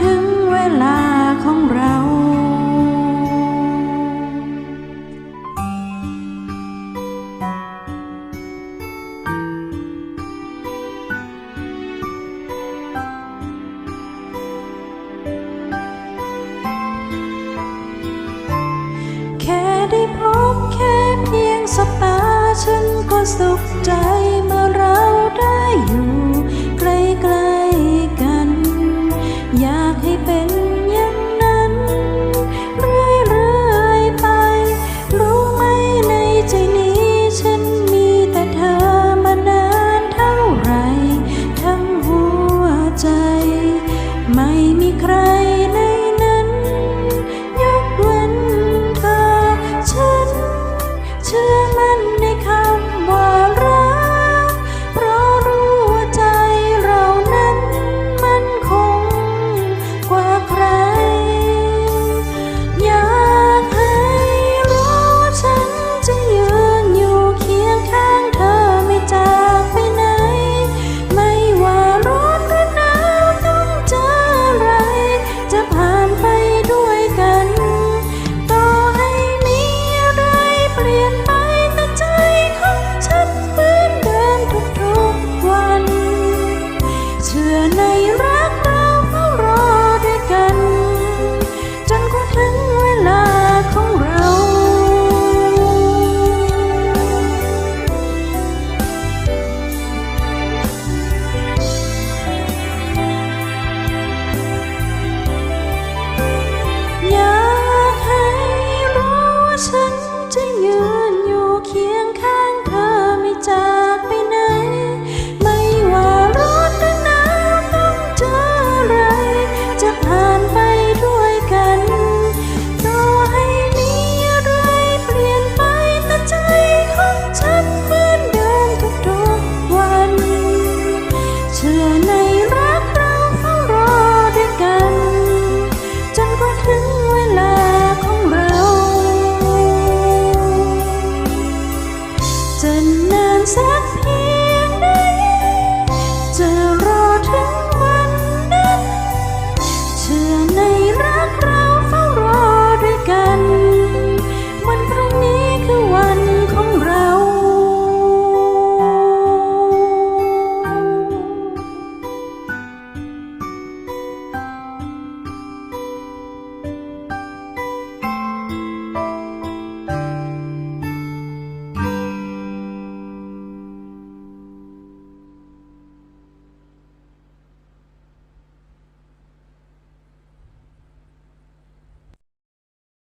ถึงเวลาของเรา แค่ได้พบแค่เพียงสบตาฉันก็สุขใจ